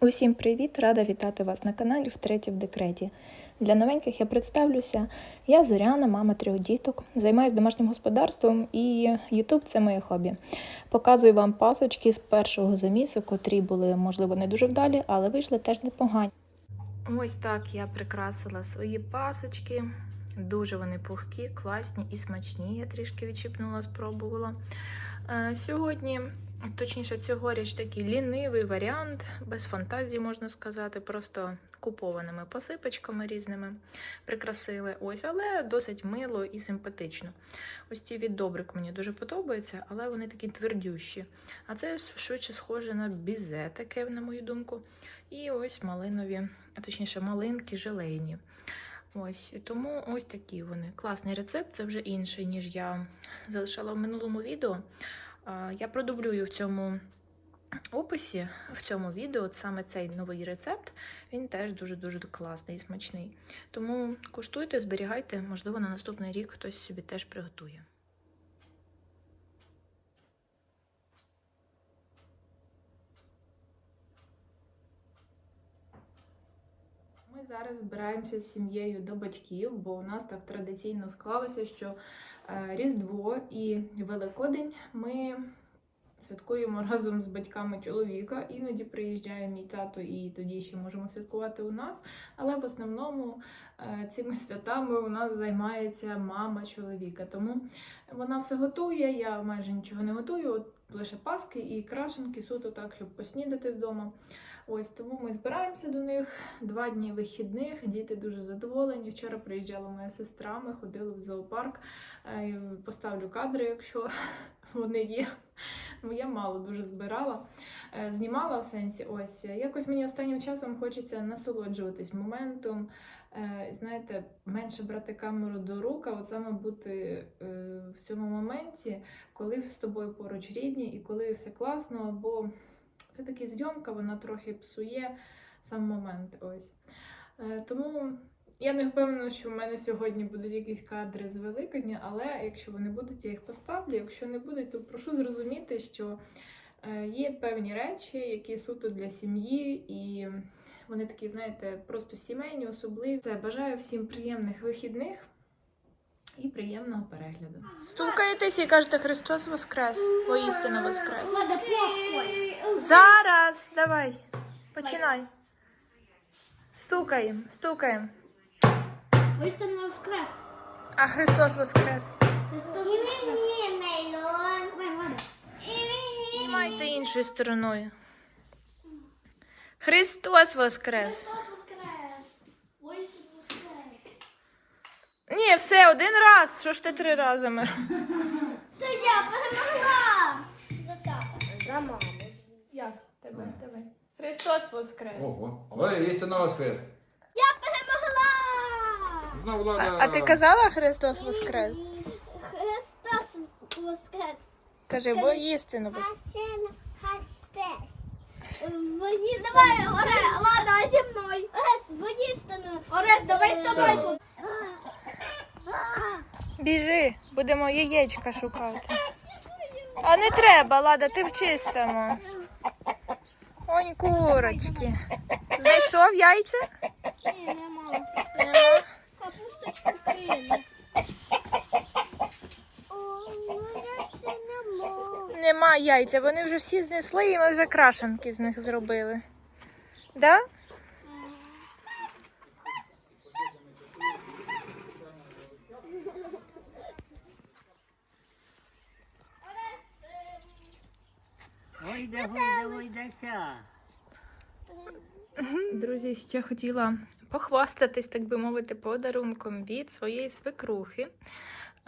Усім привіт! Рада вітати вас на каналі Втретє в декреті. Для новеньких я представлюся. Я Зоряна, мама трьох діток, займаюся домашнім господарством і Ютуб це моє хобі. Показую вам пасочки з першого замісу, котрі були, можливо, не дуже вдалі, але вийшли теж непогані. Ось так я прикрасила свої пасочки. Дуже вони пухкі, класні і смачні. Я трішки відчіпнула, спробувала. Е, Сьогодні Точніше, цьогоріч такий лінивий варіант, без фантазії, можна сказати, просто купованими посипочками різними прикрасили. Ось, але досить мило і симпатично. Ось ці від добрик мені дуже подобаються, але вони такі твердющі. А це швидше схоже на бізе, таке, на мою думку. І ось малинові, а точніше, малинки желейні. Ось тому ось такі вони. Класний рецепт, це вже інший, ніж я залишала в минулому відео. Я продублюю в цьому описі, в цьому відео от саме цей новий рецепт. Він теж дуже-дуже класний і смачний. Тому куштуйте, зберігайте, можливо, на наступний рік хтось собі теж приготує. Ми зараз збираємося з сім'єю до батьків, бо у нас так традиційно склалося, що е, Різдво і Великодень ми святкуємо разом з батьками чоловіка. Іноді приїжджає мій тато, і тоді ще можемо святкувати у нас. Але в основному е, цими святами у нас займається мама чоловіка. Тому вона все готує. Я майже нічого не готую. От лише паски і крашенки, суто так, щоб поснідати вдома. Ось тому ми збираємося до них два дні вихідних. Діти дуже задоволені. Вчора приїжджала моя сестра. Ми ходили в зоопарк. Е, Поставлю кадри, якщо вони є. Ну, я мало дуже збирала, Е, знімала в сенсі. Ось якось мені останнім часом хочеться насолоджуватись моментом. Е, Знаєте, менше брати камеру до рук, а от саме бути в цьому моменті, коли з тобою поруч рідні і коли все класно, бо все-таки зйомка, вона трохи псує сам момент. Ось. Е, Тому я не впевнена, що в мене сьогодні будуть якісь кадри з Великодня, але якщо вони будуть, я їх поставлю. Якщо не будуть, то прошу зрозуміти, що е, є певні речі, які суто для сім'ї, і вони такі, знаєте, просто сімейні, особливі. Це бажаю всім приємних вихідних і приємного перегляду. Стукаєтесь і кажете Христос Воскрес, воістину Воскрес. Зараз, давай, починай. Стукаємо, стукаємо. Воістину воскрес. А Христос Воскрес. Христос воскрес. Знімайте іншою стороною. Христос Воскрес. Христос воскрес. Воістину воскрес. Ні, все, один раз. Що ж ти три рази? ми? Та я перемогла. За тата. За маму. Як тебе? Давай. Христос Воскрес. Ого. Але є на воскрес. Я перемогла. Ну, Влада. А, а ти казала Христос Воскрес? Христос воскрес. Кажи, воістину Воскрес. Хасен Хастес. Давай, Орес, ладно, зі мною. Орес, воїстину. Орес, давай з тобою. Біжи, будемо яєчка шукати. А не треба, Лада, ти в чистому. Онь курочки. Знайшов яйця? Ні, нема. Нема. Капусточку кине. Нема яйця, вони вже всі знесли і ми вже крашенки з них зробили. Да? Друзі, ще хотіла похвастатись, так би мовити, подарунком від своєї свекрухи.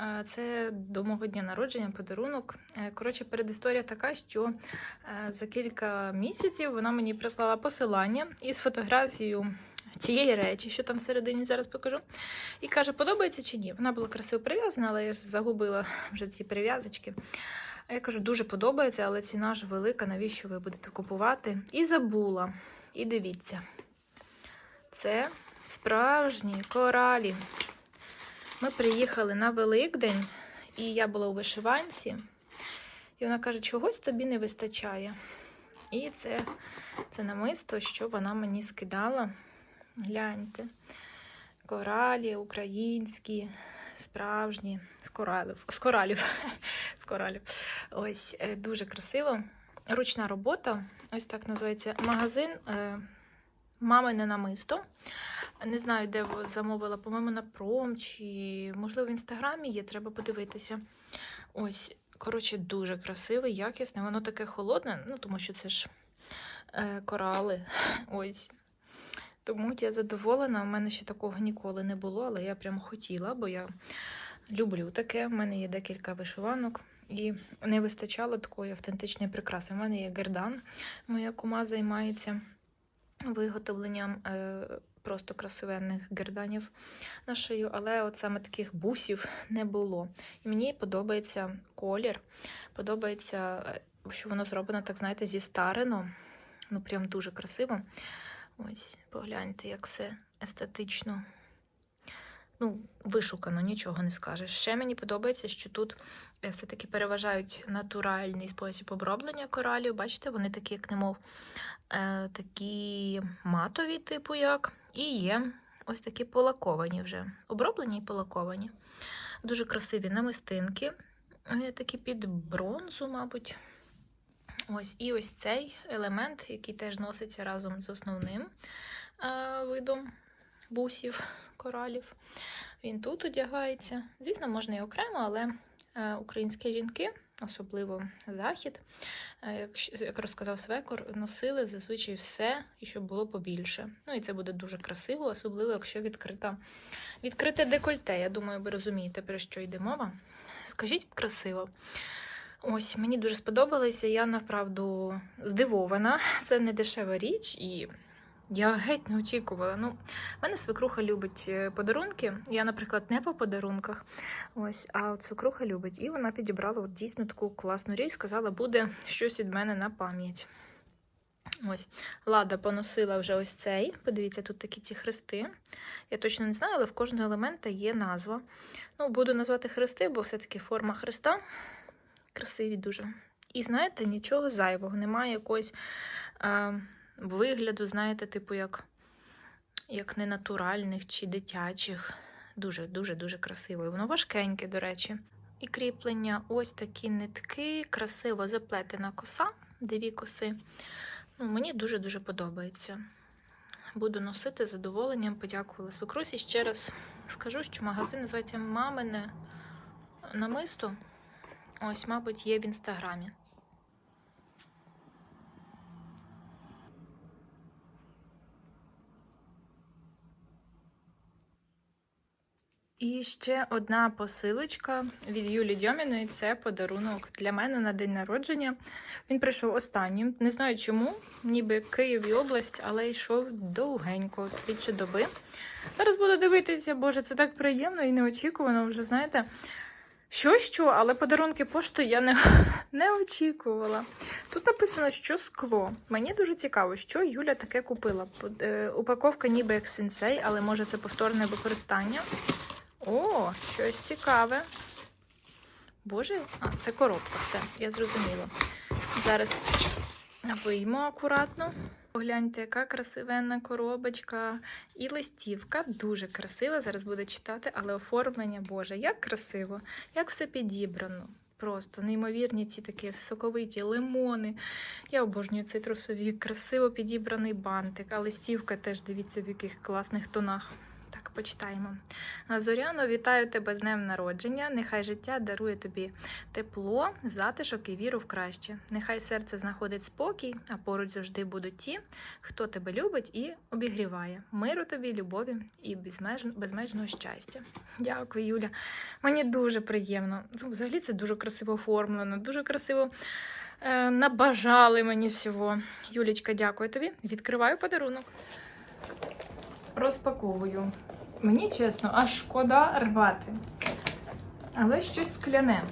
Е, Це до мого дня народження подарунок. Е, Коротше, передісторія така, що е, за кілька місяців вона мені прислала посилання із фотографією цієї речі, що там всередині зараз покажу. І каже, подобається чи ні. Вона була красиво прив'язана, але я загубила вже ці прив'язочки. А я кажу, дуже подобається, але ціна ж велика, навіщо ви будете купувати? І забула. І дивіться. Це справжні коралі. Ми приїхали на Великдень, і я була у вишиванці. І вона каже, чогось тобі не вистачає. І це, це намисто, що вона мені скидала. Гляньте. Коралі українські, справжні, з коралів. З коралів. з коралів. Ось е, дуже красиво. Ручна робота. Ось так називається магазин. е, Мамине намисто. Не знаю, де замовила, по-моєму, на пром чи, можливо, в інстаграмі є, треба подивитися. Ось, коротше, дуже красиве, якісне. Воно таке холодне, ну тому що це ж е, корали. Ось. Тому я задоволена. У мене ще такого ніколи не було, але я прям хотіла, бо я люблю таке. У мене є декілька вишиванок. І не вистачало такої автентичної прикраси. У мене є гердан, моя кума займається виготовленням е, просто красивенних герданів на шию, але от саме таких бусів не було. І мені подобається колір, подобається, е, що воно зроблено, так знаєте, зі старено. Ну, прям дуже красиво. Ось, погляньте, як все естетично. Ну, вишукано, нічого не скажеш. Ще мені подобається, що тут е, все-таки переважають натуральний спосіб оброблення коралів. Бачите, вони такі, як немов, е, такі матові, типу як, і є ось такі полаковані вже. Оброблені і полаковані. Дуже красиві намистинки, е, такі під бронзу, мабуть. Ось, і ось цей елемент, який теж носиться разом з основним е, видом бусів, коралів. Він тут одягається. Звісно, можна і окремо, але е, українські жінки, особливо захід, е, як, розказав Свекор, носили зазвичай все, і щоб було побільше. Ну і це буде дуже красиво, особливо, якщо відкрита, відкрите декольте. Я думаю, ви розумієте, про що йде мова. Скажіть красиво. Ось, мені дуже сподобалося. Я направду здивована. Це не дешева річ, і я геть не очікувала. Ну, мене свекруха любить е, подарунки. Я, наприклад, не по подарунках. Ось, а от свекруха любить. І вона підібрала от дійсно таку класну річ, сказала, буде щось від мене на пам'ять. Ось, Лада поносила вже ось цей. Подивіться, тут такі ці хрести. Я точно не знаю, але в кожного елемента є назва. Ну, буду назвати хрести, бо все-таки форма хреста. Красиві дуже. І знаєте, нічого зайвого, немає якогось е, вигляду, знаєте, типу, як, як ненатуральних чи дитячих. Дуже, дуже, дуже красиво. І воно важкеньке, до речі. І кріплення, ось такі нитки, красиво заплетена коса, дві коси. Ну, мені дуже-дуже подобається. Буду носити з задоволенням, подякувала свекрусі. Ще раз скажу, що магазин називається Мамине намисто. Ось, мабуть, є в інстаграмі. І ще одна посилочка від Юлі Дьоміної. Це подарунок для мене на день народження. Він прийшов останнім. Не знаю чому, ніби Київ і область, але йшов довгенько, більше доби. Зараз буду дивитися, боже, це так приємно і неочікувано. Вже знаєте, що що, але подарунки поштою я не, не очікувала. Тут написано, що скло. Мені дуже цікаво, що Юля таке купила. Е, Упаковка ніби як сенсей, але може це повторне використання. О, щось цікаве. Боже, а, це коробка, все, я зрозуміла. Зараз вийму акуратно. Погляньте, яка красивенна коробочка. І листівка дуже красива. Зараз буду читати, але оформлення, Боже, як красиво, як все підібрано. Просто неймовірні ці такі соковиті лимони. Я обожнюю цитрусові, красиво підібраний бантик, а листівка теж дивіться в яких класних тонах. Почитаємо. Зоряно, вітаю тебе з днем народження. Нехай життя дарує тобі тепло, затишок і віру в краще. Нехай серце знаходить спокій, а поруч завжди будуть ті, хто тебе любить і обігріває. Миру тобі, любові і безмежного щастя. Дякую, Юля. Мені дуже приємно. Ну, Взагалі це дуже красиво оформлено, дуже красиво е, набажали мені всього. Юлічка, дякую тобі. Відкриваю подарунок. Розпаковую. Мені чесно, аж шкода рвати. Але щось скляне.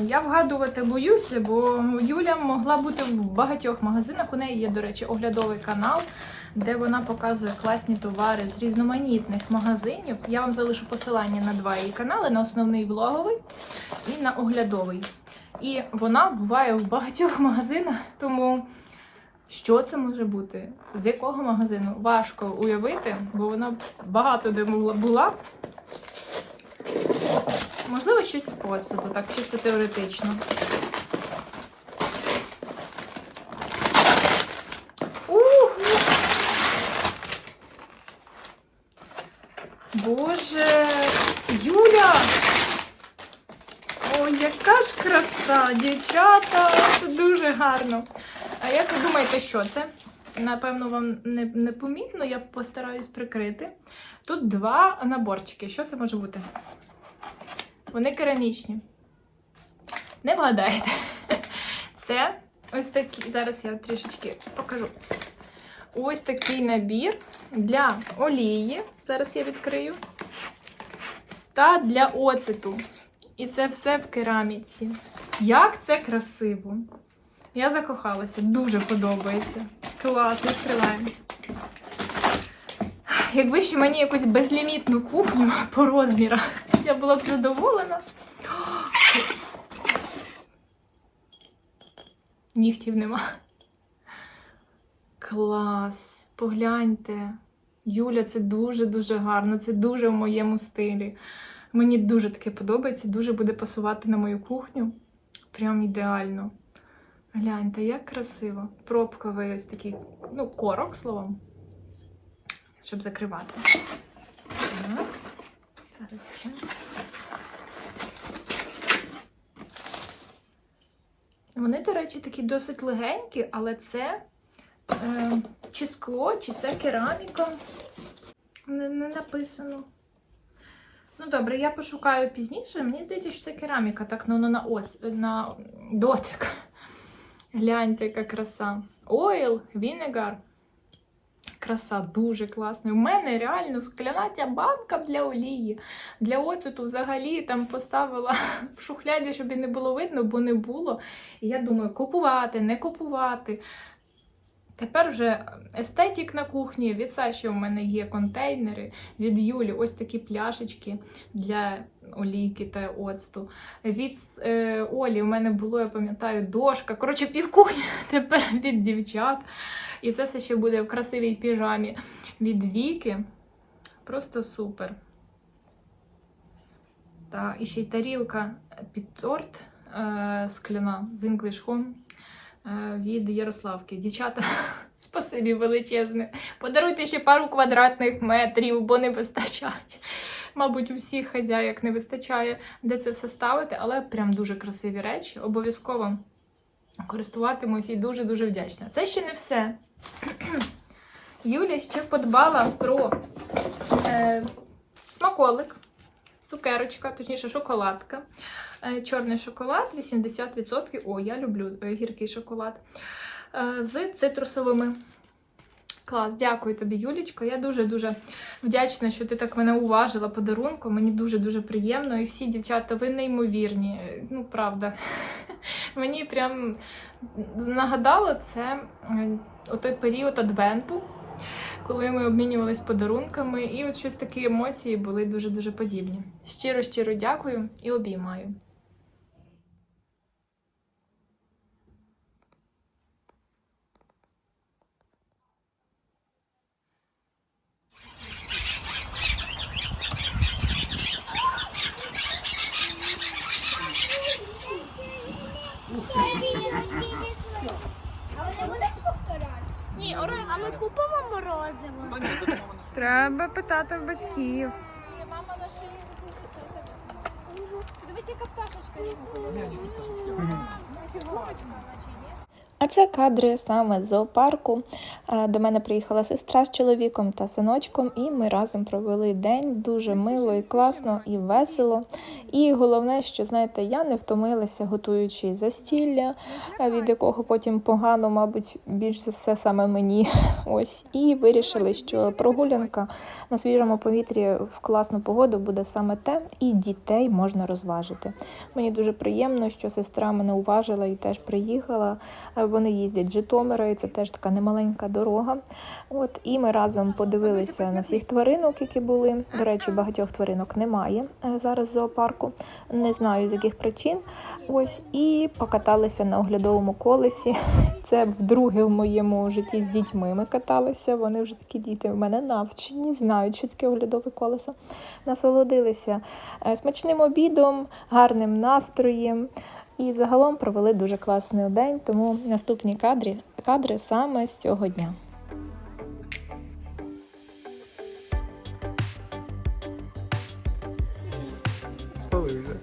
Я вгадувати боюся, бо Юля могла бути в багатьох магазинах. У неї є, до речі, оглядовий канал, де вона показує класні товари з різноманітних магазинів. Я вам залишу посилання на два її канали: на основний влоговий і на оглядовий. І вона буває в багатьох магазинах, тому Що це може бути? З якого магазину? Важко уявити, бо вона багато де була-. Можливо, щось з посуду, так чисто теоретично. Боже, Юля! Ой, яка ж краса, дівчата! Це дуже гарно. А як ви думаєте, що це? Напевно, вам не, не помітно, я постараюсь прикрити. Тут два наборчики. Що це може бути? Вони керамічні. Не вгадаєте. Це ось такі. Зараз я трішечки покажу. Ось такий набір для олії. Зараз я відкрию. Та для оцету. І це все в кераміці. Як це красиво! Я закохалася, дуже подобається. Клас, відкриваємо. Якби ще мені якусь безлімітну кухню по розмірах, я була б задоволена. Нігтів нема. Клас. Погляньте. Юля, це дуже-дуже гарно, це дуже в моєму стилі. Мені дуже таке подобається, дуже буде пасувати на мою кухню. Прям ідеально. Гляньте, як красиво. Пробковий ось такий, ну, корок, словом, щоб закривати. Так. Зараз ще. Вони, до речі, такі досить легенькі, але це е, чи скло, чи це кераміка. Не, не написано. Ну добре, я пошукаю пізніше. Мені здається, що це кераміка, так ну, ну, на, оц, на дотик. Гляньте, яка краса. Ойл, вінегар. Краса дуже класна. У мене реально скляна банка для олії. Для оцету взагалі там поставила в шухляді, щоб і не було видно, бо не було. І я думаю, купувати, не купувати. Тепер вже естетик на кухні. Від Саші у мене є контейнери, від Юлі ось такі пляшечки для олійки та оцту. Від е, Олі у мене було, я пам'ятаю, дошка. Коротше, півкухні тепер від дівчат. І це все ще буде в красивій піжамі від Віки. Просто супер. Та і ще й тарілка під торт е, скляна з English Home від Ярославки. Дівчата, спасибі величезне. Подаруйте ще пару квадратних метрів, бо не вистачає. Мабуть, у всіх хазяїк не вистачає, де це все ставити, але прям дуже красиві речі. Обов'язково користуватимусь і дуже-дуже вдячна. Це ще не все. Юля ще подбала про е, смаколик, цукерочка, точніше, шоколадка. Е, чорний шоколад 80%. О, я люблю е, гіркий шоколад. Е, з цитрусовими. Клас, дякую тобі, Юлічко. Я дуже-дуже вдячна, що ти так мене уважила подарунком. Мені дуже-дуже приємно. І всі дівчата, ви неймовірні. Ну, правда. Мені прям нагадало це отой період адвенту, коли ми обмінювалися подарунками, і от щось такі емоції були дуже-дуже подібні. Щиро, щиро дякую і обіймаю. А ви не будете повторяти? Ні, Орес, А ми купимо морозиво. Треба питати в батьків. мама на шиї Дивись, яка пташечка А це кадри саме з зоопарку. Е, До мене приїхала сестра з чоловіком та синочком, і ми разом провели день дуже мило і класно і весело. І головне, що знаєте, я не втомилася, готуючи застілля, е, від якого потім погано, мабуть, більш за все саме мені. Ось і вирішили, що прогулянка на свіжому повітрі в класну погоду буде саме те, і дітей можна розважити. Мені дуже приємно, що сестра мене уважила і теж приїхала. Е, Вони їздять з Житомира, і це теж така немаленька дорога. От і ми разом подивилися на всіх тваринок, які були. До речі, багатьох тваринок немає е, зараз в зоопарку. Не знаю з яких причин. Ось і покаталися на оглядовому колесі. Це вдруге в моєму житті з дітьми. Ми каталися. Вони вже такі діти в мене навчені, знають, що таке оглядове колесо. Насолодилися е, смачним обідом, гарним настроєм. І загалом провели дуже класний день, тому наступні кадри, кадри саме з цього дня. Спалився.